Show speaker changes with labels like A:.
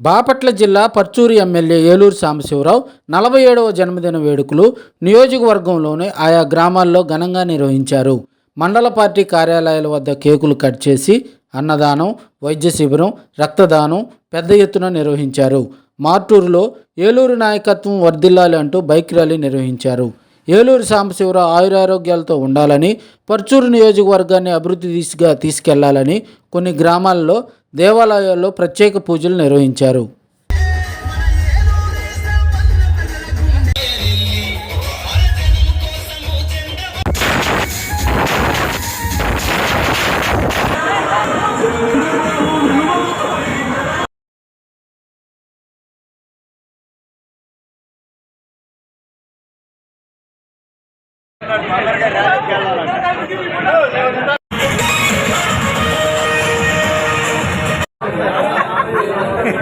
A: బాపట్ల జిల్లా పర్చూరి ఎమ్మెల్యే ఏలూరు సాంబశివరావు నలభై ఏడవ జన్మదిన వేడుకలు నియోజకవర్గంలోని ఆయా గ్రామాల్లో ఘనంగా నిర్వహించారు. మండల పార్టీ కార్యాలయాల వద్ద కేకులు కట్ చేసి అన్నదానం వైద్య శిబిరం రక్తదానం పెద్ద ఎత్తున నిర్వహించారు. మార్టూరులో ఏలూరు నాయకత్వం వర్ధిల్లాలి అంటూ బైక్ ర్యాలీ నిర్వహించారు. ఏలూరు సాంబశివరావు ఆయురారోగ్యాలతో ఉండాలని పర్చూరు నియోజకవర్గాన్ని అభివృద్ధి దిశగా తీసుకెళ్ళాలని కొన్ని గ్రామాల్లో దేవాలయాల్లో ప్రత్యేక పూజలు నిర్వహించారు.